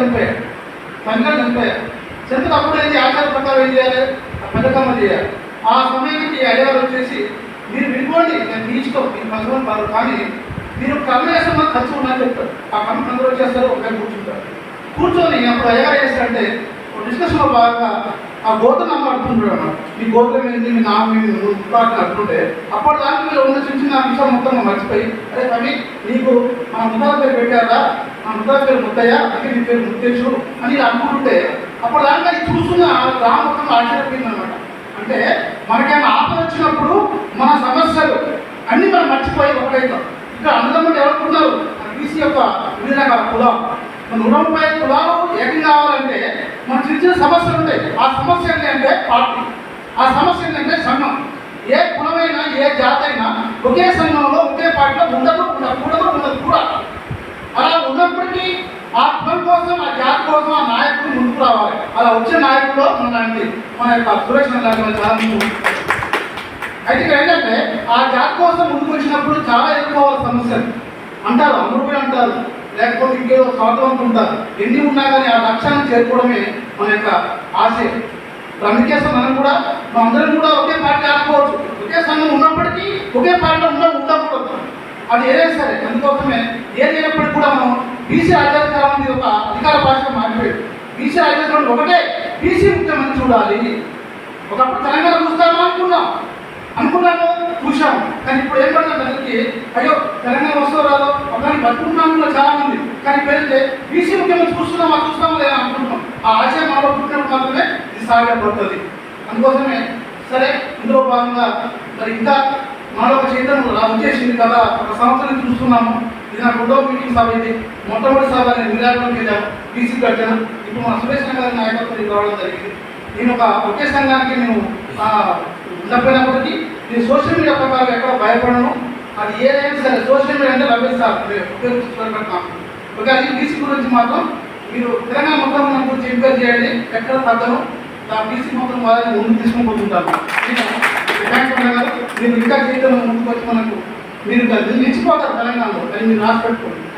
చనిపోయాడు తండ్రి చనిపోయాడు చనిపోతే అప్పుడు ఏంటి ఆచార ప్రకారం ఏం చేయాలి? ఆ పెద్దకమ్మ చేయాలి. ఆ సమయానికి అడిగారు వచ్చేసి మీరు వినుకోండి నేను తీసుకో మీరు మంచిగా పడరు కానీ మీరు కర్మ చేస్తే మాకు ఖర్చు ఉన్నది చెప్తారు. ఆ కర్మ అందరూ చేస్తారు? ఒకటే కూర్చుంటారు. కూర్చొని అప్పుడు అయ్యగారు ఏం చేస్తారంటే డిస్కషన్లో భాగంగా ఆ గోత్రం అడుగుతుంటాడు అన్న మీ గోత్రం ఏంటి మీ నామం ఏంటి నువ్వు పుట్టాలని అంటుంటే అప్పటి దానికి మీరు ఉన్న చిన్న చిన్న అంశం మొత్తం మర్చిపోయి అరే కవి నీకు మన ముద్దాల పేరు పెట్టారా? మన పేరు ముద్దయ్య అందుకే నీ పేరు ముత్తేశు అని ఇలా అనుకుంటుంటే అప్పుడు దాంట్లో చూస్తున్న రామ ఆశ్చర్యపోయిందనమాట అంటే మనకేమైనా ఆపద వచ్చినప్పుడు మన సమస్యలు అన్ని మనం మర్చిపోయి ఒకటైతాం. ఇంకా అన్నదమ్ములు ఎవరుకున్నారు బీసీ యొక్క వివిధ రకాల కులం. మన నూట ముప్పై కులాలు ఏకం కావాలంటే మన చిన్న చిన్న సమస్యలు ఉంటాయి. ఆ సమస్య ఏంటంటే పార్టీ. ఆ సమస్య ఏంటంటే సంఘం. ఏ కులమైనా ఏ జాతి అయినా ఒకే సంఘంలో ఒకే పార్టీలో ఉండదు ఉండకూడదు ఉండదు కూడా అలా ఉన్నప్పటికీ ఆ కులం కోసం ఆ జాతి కోసం ఆ నాయకుడు రావాలి అలా వచ్చే నాయకుడు మన మన యొక్క సురక్షణ లాంటి వాళ్ళు చాలా అయితే ఇక్కడ ఏంటంటే ఆ జాబ్ కోసం ముందుకు వచ్చినప్పుడు చాలా ఎక్కువ సమస్యలు. అంటారు అమరుడు అంటారు. లేకపోతే ఇంకేదో స్వార్థం ఉంటారు. ఎన్ని ఉన్నా కానీ ఆ లక్ష్యాన్ని చేరుకోవడమే మన యొక్క ఆశయం అందుకేసం మనం కూడా మనం అందరం కూడా ఒకే పార్టీ ఆడుకోవచ్చు. ఒకే సంఘం ఉన్నప్పటికీ ఒకే పార్టీలో ఉండ ఉండకూడదు. అది ఏదైనా సరే అందుకోసమే ఏది అయినప్పటికీ కూడా మనం బీసీ రాజ్యాంగం బీసీ రాజ్యాంగం ఒకటే. బీసీ ముఖ్యమంత్రి చూడాలి. ఒకప్పుడు తెలంగాణ చూస్తామా అనుకున్నాం. అనుకున్నాము చూసాం కానీ ఇప్పుడు ఏం పడుతుంది అందరికి అయ్యో తెలంగాణ వస్తావు రాదో? ఒకరిని బతుకుంటున్నాము కూడా చాలా మంది కానీ పెరిగితే బీసీ ముఖ్యమంత్రి చూస్తున్నామా చూస్తామా లేదా అనుకుంటున్నాం. ఆ ఆశయం మాలో పుట్టినప్పుడు మాత్రమే ఇది సాధ్యపడుతుంది అందుకోసమే సరే ఇందులో భాగంగా మరి ఇంకా మాలో ఒక చైతన్యం రా కదా. ఒక సంవత్సరం చూస్తున్నాము. ఇది నా రెండో మీటింగ్ సభ ఇది. మొట్టమొదటి సభ నేను విరాటం వెళ్ళాను బీసీ కట్టాను ఇప్పుడు మా సురేష్ గారి నాయకత్వం ఇది రావడం జరిగింది. నేను ఒక ఒకే సంఘానికి నేను ఆ, ఉండకపోయినప్పటికీ నేను సోషల్ మీడియా ప్రకారం ఎక్కడ భయపడను. అది ఏదైనా సరే సోషల్ మీడియా అంటే లభిస్తారు ఉపయోగించుకోగలుగుతాం ఒక అది బీసీ గురించి మాత్రం మీరు తెలంగాణ మొత్తం మన గురించి ఎంక్వైరీ చేయండి. ఎక్కడ తగ్గను. ఆ బీసీ మొత్తం వాళ్ళని ముందు తీసుకొని పోతుంటారు నేను ఇంకా జీవితంలో ముందుకు వచ్చి మనకు మీరు నిలిచిపోతారు తెలంగాణలో. కానీ మీరు రాసి పెట్టుకోండి.